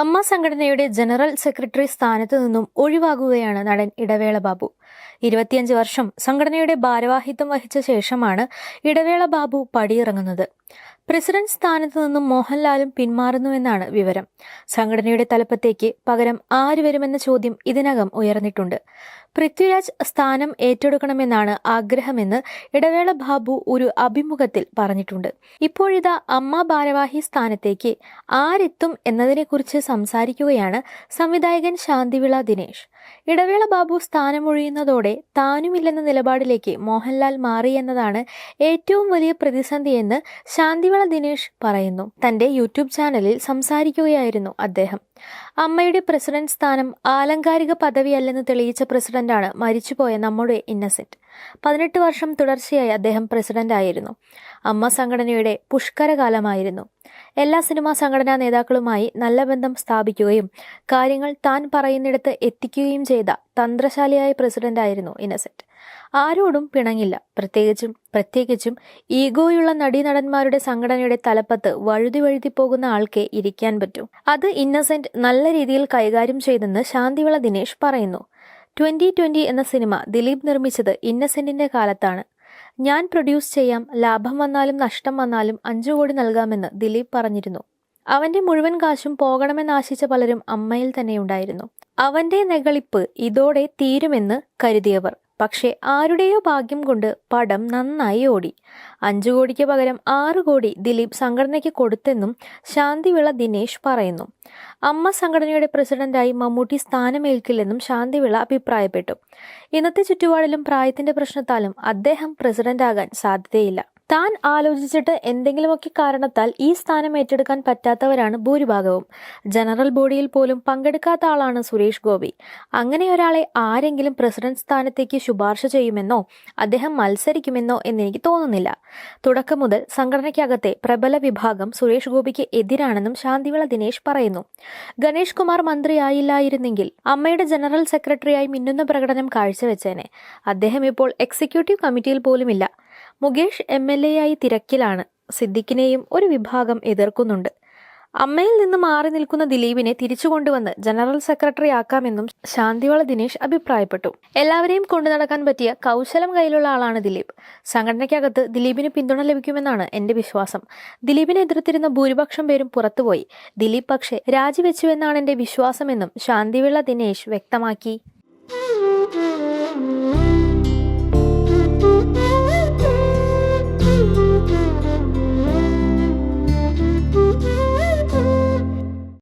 അമ്മ സംഘടനയുടെ general secretary സ്ഥാനത്ത് നിന്നും ഒഴിവാകുകയാണ് നടൻ ഇടവേള ബാബു. ഇരുപത്തിയഞ്ച് വർഷം സംഘടനയുടെ ഭാരവാഹിത്വം വഹിച്ച ശേഷമാണ് ഇടവേള ബാബു പടിയിറങ്ങുന്നത്. പ്രസിഡന്റ് സ്ഥാനത്ത് നിന്നും മോഹൻലാലും പിന്മാറുന്നുവെന്നാണ് വിവരം. സംഘടനയുടെ തലപ്പത്തേക്ക് പകരം ആര് വരുമെന്ന ചോദ്യം ഇതിനകം ഉയർന്നിട്ടുണ്ട്. പൃഥ്വിരാജ് സ്ഥാനം ഏറ്റെടുക്കണമെന്നാണ് ആഗ്രഹമെന്ന് ഇടവേള ബാബു ഒരു അഭിമുഖത്തിൽ പറഞ്ഞിട്ടുണ്ട്. ഇപ്പോഴിതാ അമ്മ ഭാരവാഹി സ്ഥാനത്തേക്ക് ആരെത്തും എന്നതിനെക്കുറിച്ച് സംസാരിക്കുകയാണ് സംവിധായകൻ ശാന്തിവിള ദിനേശ്. ഇടവേള ബാബു സ്ഥാനമൊഴിയുന്നതോടെ താനുമില്ലെന്ന നിലപാടിലേക്ക് മോഹൻലാൽ മാറി എന്നതാണ് ഏറ്റവും വലിയ പ്രതിസന്ധിയെന്ന് ശാന്തിവിള ദിനേശ് പറയുന്നു. തന്റെ യൂട്യൂബ് ചാനലിൽ സംസാരിക്കുകയായിരുന്നു അദ്ദേഹം. അമ്മയുടെ പ്രസിഡന്റ് സ്ഥാനം ആലങ്കാരിക പദവിയല്ലെന്ന് തെളിയിച്ച പ്രസിഡന്റാണ് മരിച്ചുപോയ നമ്മുടെ ഇന്നസെന്റ്. പതിനെട്ട് വർഷം തുടർച്ചയായി അദ്ദേഹം പ്രസിഡന്റ് ആയിരുന്നു അമ്മ സംഘടനയുടെ പുഷ്കരകാലമായിരുന്നു. എല്ലാ സിനിമാ സംഘടനാ നേതാക്കളുമായി നല്ല ബന്ധം സ്ഥാപിക്കുകയും കാര്യങ്ങൾ താൻ പറയുന്നിടത്ത് എത്തിക്കുകയും ചെയ്ത തന്ത്രശാലിയായ പ്രസിഡന്റായിരുന്നു ഇന്നസെന്റ്. ആരോടും പിണങ്ങില്ല. പ്രത്യേകിച്ചും പ്രത്യേകിച്ചും ഈഗോയുള്ള നടീനടന്മാരുടെ സംഘടനയുടെ തലപ്പത്ത് വഴുതി വഴുതി പോകുന്ന ആൾക്കേ ഇരിക്കാൻ പറ്റൂ. അത് ഇന്നസെന്റ് നല്ല രീതിയിൽ കൈകാര്യം ചെയ്തെന്ന് ശാന്തിവിള ദിനേശ് പറയുന്നു. ട്വന്റി ട്വന്റി എന്ന സിനിമ ദിലീപ് നിർമ്മിച്ചത് ഇന്നസെന്റിന്റെ കാലത്താണ്. ഞാൻ പ്രൊഡ്യൂസ് ചെയ്യാം ലാഭം വന്നാലും നഷ്ടം വന്നാലും അഞ്ചു കോടി നൽകാമെന്ന് ദിലീപ് പറഞ്ഞിരുന്നു. അവന്റെ മുഴുവൻ കാശും പോകണമെന്നാശിച്ച പലരും അമ്മയിൽ തന്നെയുണ്ടായിരുന്നു അവന്റെ നെകളിപ്പ് ഇതോടെ തീരുമെന്ന് കരുതിയവർ. പക്ഷേ ആരുടെയോ ഭാഗ്യം കൊണ്ട് പടം നന്നായി ഓടി. അഞ്ചു കോടിക്ക് പകരം ആറു കോടി ദിലീപ് സംഘടനയ്ക്ക് കൊടുത്തെന്നും ശാന്തിവിള ദിനേശ് പറയുന്നു. അമ്മ സംഘടനയുടെ പ്രസിഡന്റായി മമ്മൂട്ടി സ്ഥാനമേൽക്കില്ലെന്നും ശാന്തിവിള അഭിപ്രായപ്പെട്ടു. ഇന്നത്തെ ചുറ്റുപാടിലും പ്രായത്തിന്റെ പ്രശ്നത്താലും അദ്ദേഹം പ്രസിഡന്റാകാൻ സാധ്യതയില്ല. താൻ ആലോചിച്ചിട്ട് എന്തെങ്കിലുമൊക്കെ കാരണത്താൽ ഈ സ്ഥാനം ഏറ്റെടുക്കാൻ പറ്റാത്തവരാണ് ഭൂരിഭാഗവും. ജനറൽ ബോഡിയിൽ പോലും പങ്കെടുക്കാത്ത ആളാണ് സുരേഷ് ഗോപി. അങ്ങനെ ഒരാളെ ആരെങ്കിലും പ്രസിഡന്റ് സ്ഥാനത്തേക്ക് ശുപാർശ ചെയ്യുമെന്നോ അദ്ദേഹം മത്സരിക്കുമെന്നോ എന്നെനിക്ക് തോന്നുന്നില്ല. തുടക്കം മുതൽ സംഘടനയ്ക്കകത്തെ പ്രബല വിഭാഗം സുരേഷ് ഗോപിക്ക് എതിരാണെന്നും ശാന്തിവിള ദിനേശ് പറയുന്നു. ഗണേഷ് കുമാർ മന്ത്രിയായില്ലായിരുന്നെങ്കിൽ അമ്മയുടെ ജനറൽ സെക്രട്ടറിയായി മിന്നുന്ന പ്രകടനം കാഴ്ചവെച്ചേനെ. അദ്ദേഹം ഇപ്പോൾ എക്സിക്യൂട്ടീവ് കമ്മിറ്റിയിൽ പോലുമില്ല. മുകേഷ് എം എൽ എ ആയി തിരക്കിലാണ്. സിദ്ദിഖിനെയും ഒരു വിഭാഗം എതിർക്കുന്നുണ്ട്. അമ്മയിൽ നിന്ന് മാറി നിൽക്കുന്ന ദിലീപിനെ തിരിച്ചു കൊണ്ടുവന്ന് ജനറൽ സെക്രട്ടറി ആക്കാമെന്നും ശാന്തിവള ദിനേശ് അഭിപ്രായപ്പെട്ടു. എല്ലാവരെയും കൊണ്ടു നടക്കാൻ പറ്റിയ കൗശലം കയ്യിലുള്ള ആളാണ് ദിലീപ്. സംഘടനയ്ക്കകത്ത് ദിലീപിന് പിന്തുണ ലഭിക്കുമെന്നാണ് എന്റെ വിശ്വാസം. ദിലീപിനെ എതിർത്തിരുന്ന ഭൂരിപക്ഷം പേരും പുറത്തുപോയി. ദിലീപ് പക്ഷേ രാജിവെച്ചുവെന്നാണ് എന്റെ വിശ്വാസമെന്നും ശാന്തിവിള ദിനേശ് വ്യക്തമാക്കി.